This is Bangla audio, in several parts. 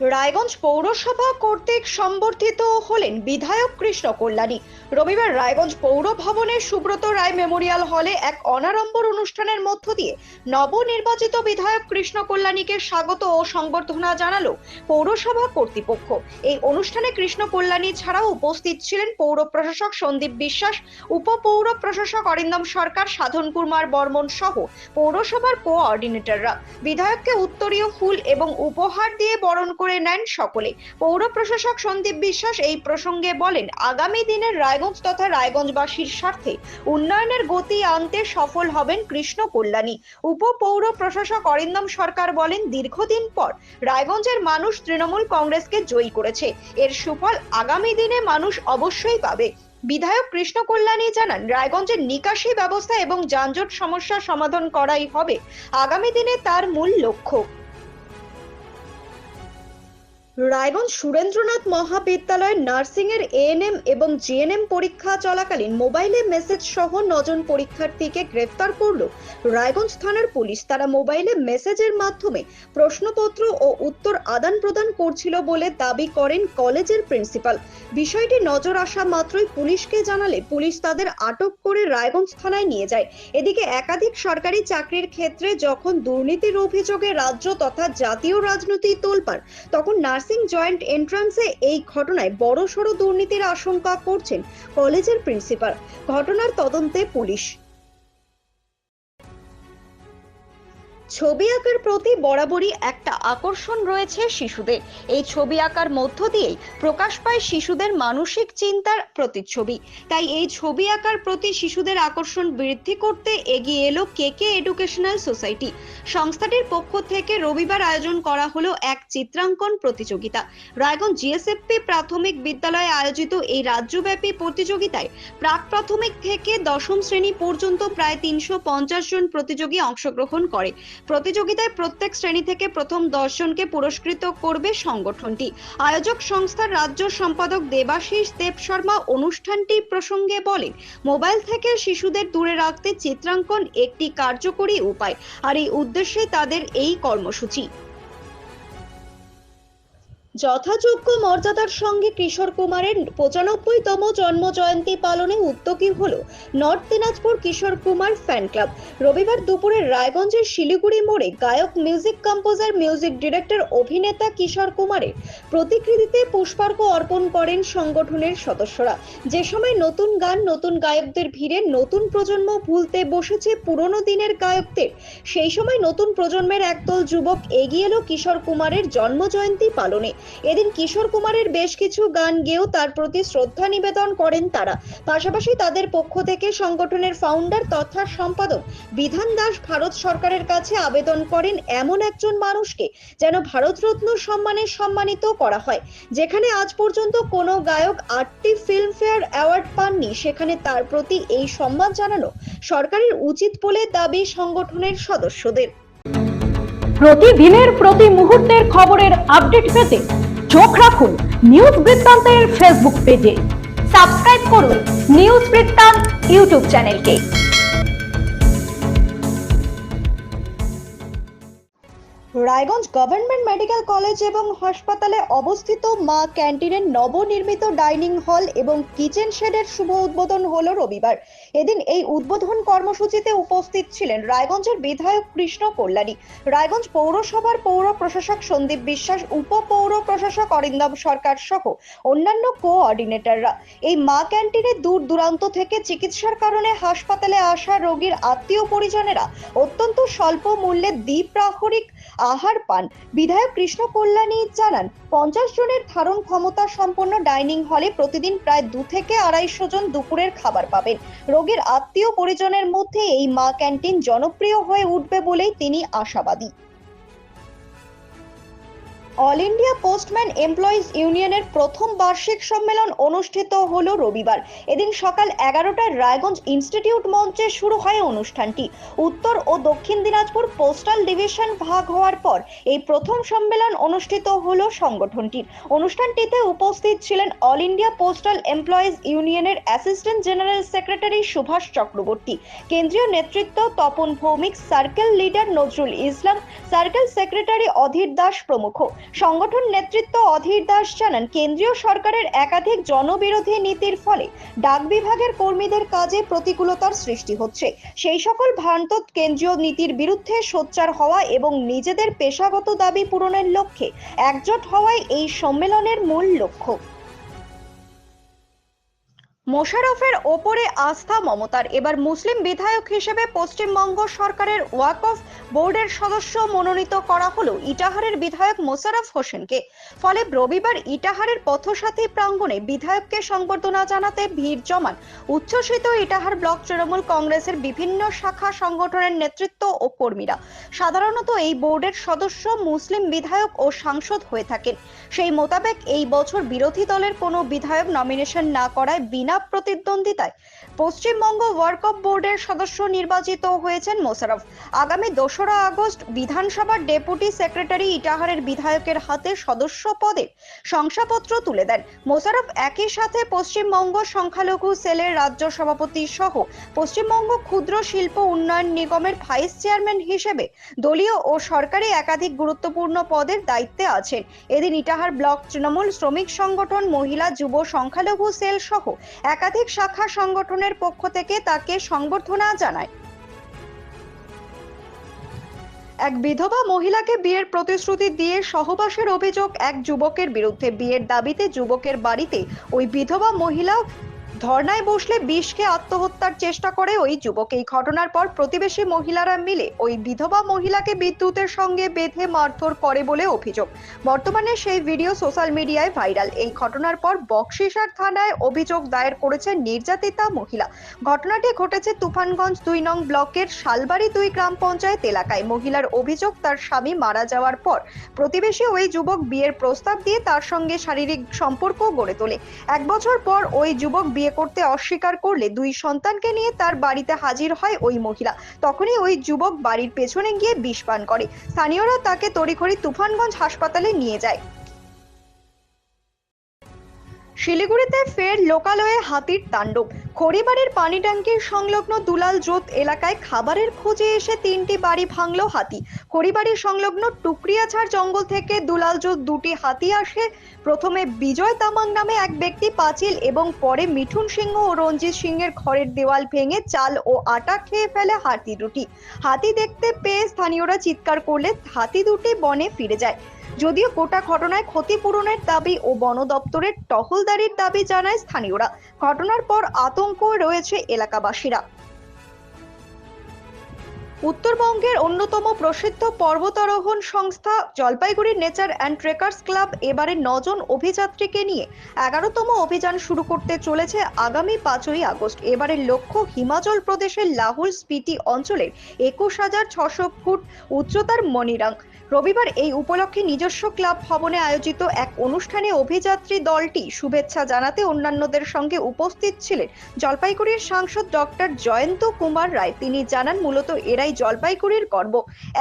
রায়গঞ্জ পৌরসভা কর্তৃক সম্বর্ধিত হলেন বিধায়ক কৃষ্ণ কল্যাণী। রবিবার রায়গঞ্জ পৌর ভবনের সুব্রত রায় মেমোরিয়াল হলে এক অনাড়ম্বর অনুষ্ঠানের মধ্য দিয়ে নবনির্বাচিত বিধায়ক কৃষ্ণ কল্যাণীকে স্বাগত ও সংবর্ধনা জানালো পৌরসভা কর্তৃপক্ষ। এই অনুষ্ঠানে কৃষ্ণ কল্যাণী ছাড়াও উপস্থিত ছিলেন পৌর প্রশাসক সন্দীপ বিশ্বাস, উপপৌর প্রশাসক অরিন্দম সরকার, সাধন কুমার বর্মন সহ পৌরসভার কোঅর্ডিনেটররা। বিধায়ককে উত্তরীয় ফুল এবং উপহার দিয়ে বরণ করে নেন সকলে। পৌর প্রশাসক সন্দীপ বিশ্বাস এই প্রসঙ্গে বলেন, আগামী দিনের রায়গঞ্জ তথা রায়গঞ্জবাসীর স্বার্থে উন্নয়নের গতি আনতে সফল হবেন কৃষ্ণ কল্যাণী। উপপৌর প্রশাসক অরিন্দম সরকার বলেন, দীর্ঘদিন পর রায়গঞ্জের মানুষ তৃণমূল কংগ্রেসকে জয়ী করেছে। এর সুফল আগামী দিনে মানুষ অবশ্যই পাবে। বিধায়ক কৃষ্ণ কল্যাণী জানান, রায়গঞ্জের নিকাশি ব্যবস্থা এবং যানজট সমস্যা সমাধান করাই হবে। আগামী দিনে তার মূল লক্ষ্য। রায়গঞ্জ সুরেন্দ্রনাথ মহাবিদ্যালয়ের নার্সিং এর এএনএম এবং জিএনএম পরীক্ষা চলাকালীন মোবাইলে মেসেজ সহ নজন পরীক্ষার্থীকে গ্রেফতার করল রায়গঞ্জ থানার পুলিশ। তারা মোবাইলে মেসেজের মাধ্যমে প্রশ্নপত্র ও উত্তর আদান প্রদান করছিল বলে দাবি করেন কলেজের প্রিন্সিপাল। বিষয়টি নজর আসা মাত্রই পুলিশকে জানালে পুলিশ তাদের আটক করে রায়গঞ্জ থানায় নিয়ে যায়। এদিকে একাধিক সরকারি চাকরির ক্ষেত্রে যখন দুর্নীতির অভিযোগে রাজ্য তথা জাতীয় রাজনীতি তোলপাড়, তখন নার্সিং জয়েন্ট এন্ট্রান্সে এই ঘটনায় বড়সড় দুর্নীতির আশঙ্কা করছেন কলেজের প্রিন্সিপাল। ঘটনার তদন্তে পুলিশ। ছবি আঁকার প্রতি বরাবরই একটা আকর্ষণ রয়েছে শিশুদের। এই ছবি আঁকার মধ্য দিয়েই প্রকাশ পায় শিশুদের মানসিক চিন্তার প্রতিচ্ছবি। তাই এই ছবি আঁকার প্রতি শিশুদের আকর্ষণ বৃদ্ধি করতে এগিয়ে এলো কে কে এডুকেশনাল সোসাইটি। সংস্থাটির পক্ষ থেকে রবিবার আয়োজন করা হলো এক চিত্রাঙ্কন প্রতিযোগিতা। রায়গঞ্জ জিএসএফপি প্রাথমিক বিদ্যালয়ে আয়োজিত এই রাজ্যব্যাপী প্রতিযোগিতায় প্রাক প্রাথমিক থেকে দশম শ্রেণি পর্যন্ত প্রায় তিনশো পঞ্চাশ জন প্রতিযোগী অংশগ্রহণ করে। প্রতিযোগিতায় প্রত্যেক শ্রেণি থেকে প্রথম দশজনকে পুরস্কৃত করবে সংগঠনটি। আয়োজক সংস্থার রাজ্য সম্পাদক দেবাশিস দেব শর্মা অনুষ্ঠানটি প্রসঙ্গে বলেন, মোবাইল থেকে শিশুদের দূরে রাখতে চিত্রাঙ্কন একটি কার্যকরী উপায়, আর এই উদ্দেশ্যে তাদের এই কর্মসূচি। যথাযোগ্য মর্যাদার সঙ্গে কিশোর কুমারের পঁচানব্বইতম জন্ম জয়ন্তী পালনে উদ্যোগী হল north Dinajpur Kishore Kumar fan club. রবিবার দুপুরে রায়গঞ্জের শিলিগুড়ি মোড়ে গায়ক, মিউজিক কম্পোজার, মিউজিক ডিরেক্টর, অভিনেতা কিশোর কুমারের প্রতিকৃতিতে পুষ্পার্ঘ অর্পণ করেন সংগঠনের সদস্যরা। যে সময় নতুন গান, নতুন গায়কদের ভিড়ে নতুন প্রজন্ম ভুলতে বসেছে পুরনো দিনের গায়কদের, সেই সময় নতুন প্রজন্মের একদল যুবক এগিয়ে এলো কিশোর কুমারের জন্ম জয়ন্তী পালনে। এদিন কিশোর কুমারের বেশ কিছু গান গেয়েও তার প্রতি শ্রদ্ধা নিবেদন করেন তারা। পাশাপাশি তাদের পক্ষ থেকে সংগঠনের ফাউন্ডার তথা সম্পাদক বিধান দাস ভারত সরকারের কাছে আবেদন করেন এমন একজন মানুষকে যেন ভারতরত্ন সম্মানে সম্মানিত করা হয়। যেখানে আজ পর্যন্ত কোনো গায়ক আটটি ফিল্মফেয়ার অ্যাওয়ার্ড পাননি, সেখানে তার প্রতি এই সম্মান জানানো সরকারের উচিত বলে দাবি সংগঠনের সদস্যদের। প্রতিদিনের, প্রতি মুহূর্তের খবরের আপডেট পেতে চোখ রাখুন নিউজ বৃত্তান্তের ফেসবুক পেজে সাবস্ক্রাইব করুন নিউজ বৃত্তান্ত ইউটিউব চ্যানেলকে রায়গঞ্জ গভর্নমেন্ট মেডিকেল কলেজ এবং হাসপাতালে অবস্থিত মা ক্যান্টিনের নবনির্মিত ডাইনিং হল এবং কিচেন শেডের শুভ উদ্বোধন হলো রবিবার। এদিন এই উদ্বোধন কর্মসূচিতে উপস্থিত ছিলেন রায়গঞ্জের বিধায়ক কৃষ্ণ কল্যাণী, রায়গঞ্জ পৌরসভার পৌর প্রশাসক সন্দীপ বিশ্বাস উপপৌর প্রশাসক অরিন্দম সরকার সহ অন্যান্য কোঅর্ডিনেটররা। এই মা ক্যান্টিনে দূর দূরান্ত থেকে চিকিৎসার কারণে হাসপাতালে আসা রোগীর আত্মীয় পরিজনেরা অত্যন্ত স্বল্প মূল্যে দ্বিপ্রাহরিক আহার পান। বিধায়ক কৃষ্ণ কল্যাণী জানান, পঞ্চাশ জনের ধারণ ক্ষমতা সম্পন্ন ডাইনিং হলে প্রতিদিন প্রায় দু থেকে আড়াইশো জন দুপুরের খাবার পাবেন। রোগের আত্মীয় পরিজনের মধ্যে এই মা ক্যান্টিন জনপ্রিয় হয়ে উঠবে বলেই তিনি আশাবাদী। অল ইন্ডিয়া পোস্টম্যান এমপ্লয়িজ ইউনিয়নের প্রথম বার্ষিক সম্মেলন অনুষ্ঠিত হলো রবিবার। এদিন সকাল এগারোটায় রায়গঞ্জ ইনস্টিটিউট মঞ্চে শুরু হয় অনুষ্ঠানটি। উত্তর ও দক্ষিণ দিনাজপুর পোস্টাল ডিভিশন ভাগ হওয়ার পর এই প্রথম সম্মেলন অনুষ্ঠিত হলো সংগঠনটির। অনুষ্ঠানটিতে উপস্থিত ছিলেন অল ইন্ডিয়া পোস্টাল এমপ্লয়িজ ইউনিয়নের assistant general secretary Subhash Chakraborty, কেন্দ্রীয় নেতৃত্ব Tapan Bhowmik circle leader Nazrul Islam circle secretary Adhir Das প্রমুখ। সংগঠন নেতৃত্ব অধীর দাস জানান, কেন্দ্রীয় সরকারের একাধিক জনবিরোধী নীতির ফলে ডাক বিভাগের কর্মীদের কাজে প্রতিকূলতার সৃষ্টি হচ্ছে। সেই সকল ভ্রান্ত কেন্দ্রীয় নীতির বিরুদ্ধে সোচ্চার হওয়া এবং নিজেদের পেশাগত দাবি পূরণের লক্ষ্যে একজোট হওয়াই এই সম্মেলনের মূল লক্ষ্য। মোশারফের ওপরে আস্থা মমতার। এবার মুসলিম বিধায়ক হিসেবে পশ্চিমবঙ্গ সরকারের ওয়াকফ বোর্ডের সদস্য মনোনীত করা হলো ইটাহারের বিধায়ক মোশারফ হোসেনকে। ফলে রবিবার ইটাহারের পথসাথী প্রাঙ্গণে বিধায়ককে সংবর্ধনা জানাতে ভিড় জমান উচ্ছ্বসিত ইটাহার ব্লক তৃণমূল কংগ্রেসের বিভিন্ন শাখা সংগঠনের নেতৃত্ব ও কর্মীরা। সাধারণত এই বোর্ডের সদস্য মুসলিম বিধায়ক ও সাংসদ হয়ে থাকেন। সেই মোতাবেক এই বছর বিরোধী দলের কোনো বিধায়ক নমিনেশন না করায় বিনা প্রতিদ্বন্দ্বিতায়। পশ্চিমবঙ্গ ওয়ার্কআপ বোর্ডের সদস্য নির্বাচিত হয়েছেন মোশারফ আগামী দোসরা আগস্ট বিধানসভার ডেপুটি সেক্রেটারি ইটাহারের বিধায়কের হাতে সদস্য পদে শংসাপত্র তুলে দেন। মোশারফ একই সাথে পশ্চিমবঙ্গ সংখ্যালঘু সেলের রাজ্য সভাপতি সহ পশ্চিমবঙ্গ ক্ষুদ্র শিল্প উন্নয়ন নিগমের ভাইস চেয়ারম্যান হিসেবে দলীয় ও সরকারি একাধিক গুরুত্বপূর্ণ পদের দায়িত্বে আছেন। এদিন ইটাহার ব্লক তৃণমূল শ্রমিক সংগঠন মহিলা যুব সংখ্যালঘু সেল সহ একাধিক শাখা সংগঠনের পক্ষ থেকে তাকে সংবর্ধনা জানায়। এক বিধবা মহিলাকে বিয়ের প্রতিশ্রুতি দিয়ে সহবাসের অভিযোগ এক যুবকের বিরুদ্ধে। বিয়ের দাবিতে যুবকের বাড়িতে ওই বিধবা মহিলা ধর্নায় বসলে বিষকে আত্মহত্যার চেষ্টা করে ওই যুবক। এই ঘটনার পর প্রতিবেশী মহিলারা মিলে ওই বিধবা মহিলাকে বিদ্যুতের সঙ্গে বেঁধে মারধর করে বলে অভিযোগ। বর্তমানে সেই ভিডিও সোশ্যাল মিডিয়ায় ভাইরাল। এই ঘটনার পর বক্সিসার থানায় অভিযোগ দায়ের করেছে নির্যাতিতা মহিলা। ঘটনাটি ঘটেছে তুফানগঞ্জ দুই নং ব্লকের শালবাড়ি দুই গ্রাম পঞ্চায়েত এলাকায়। মহিলার অভিযোগ, তার স্বামী মারা যাওয়ার পর প্রতিবেশী ওই যুবক বিয়ের প্রস্তাব দিয়ে তার সঙ্গে শারীরিক সম্পর্ক গড়ে তোলে। এক বছর পর ওই যুবক বিয়ে করতে অস্বীকার করলে দুই সন্তানকে নিয়ে তার বাড়িতে হাজির হয় ওই মহিলা। তখনই ওই যুবক বাড়ির পেছনে গিয়ে বিষ পান করে। স্থানীয়রা তাকে তড়িঘড়ি তুফানগঞ্জ হাসপাতালে নিয়ে যায়। শিলিগুড়িতে ফের লোকালয়ে হাতির তাণ্ডব। খড়িবাড়ির পানি ট্যাঙ্কির সংলগ্ন দুলাল জোত এলাকায় খাবারের খোঁজে এসে তিনটি বাড়ি ভাঙল হাতি। খড়িবাড়ির সংলগ্ন টুকরিয়াছাড় জঙ্গল থেকে দুলাল জোত দুটি হাতি আসে। প্রথমে বিজয় তামাং নামে এক ব্যক্তি পাঁচিল এবং পরে মিঠুন সিংহ ও রঞ্জিত সিংহের ঘরের দেওয়াল ভেঙে চাল ও আটা খেয়ে ফেলে হাতি দুটি। হাতি দেখতে পেয়ে স্থানীয়রা চিৎকার করলে হাতি দুটি বনে ফিরে যায়। যদিও গোটা ঘটনায় ক্ষতিপূরণের দাবি ও বন দপ্তরের টহলদারির দাবি জানায় স্থানীয়রা। ঘটনার পর আতঙ্ক রয়েছে এলাকাবাসীরা। উত্তরবঙ্গের অন্যতম প্রসিদ্ধ পর্বতারোহণ সংস্থা Jalpaiguri nature and trekkers club এবারে নজন অভিযাত্রীকে নিয়ে এগারোতম অভিযান শুরু করতে চলেছে আগামী পাঁচই আগস্ট। এবারের লক্ষ্য হিমাচল প্রদেশের লাহুল স্পিতি অঞ্চলের একুশ হাজার ছশো ফুট উচ্চতার মনিরাং রবিবার এই উপলক্ষে নিজস্ব ক্লাব ভবনে আয়োজিত এক অনুষ্ঠানে অভিযাত্রী দলটি শুভেচ্ছা জানাতে অন্যান্যদের সঙ্গে উপস্থিত ছিলেন জলপাইগুড়ির সাংসদ ডক্টর জয়ন্ত কুমার রায়। তিনি জানান, মূলত এরাই জলপাইগুড়ির গর্ব।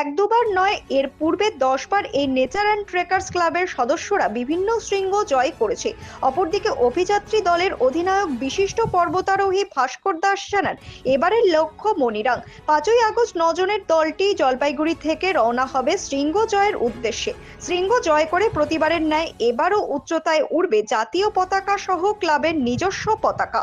এক দুবার নয়, এর পূর্বে দশবার এই নেচার অ্যান্ড ট্রেকার্স ক্লাবের সদস্যরা বিভিন্ন শৃঙ্গ জয় করেছে। অপরদিকে অভিযাত্রী দলের অধিনায়ক বিশিষ্ট পর্বতারোহী ভাস্কর দাস জানান, এবারের লক্ষ্য মনিরাং। পাঁচই আগস্ট নজনের দলটি জলপাইগুড়ি থেকে রওনা হবে শৃঙ্গ জয়ের উদ্দেশ্যে। শৃঙ্গ জয় করে প্রতিবারের ন্যায় এবারও উচ্চতায় উড়বে জাতীয় পতাকা সহ ক্লাবের নিজস্ব পতাকা।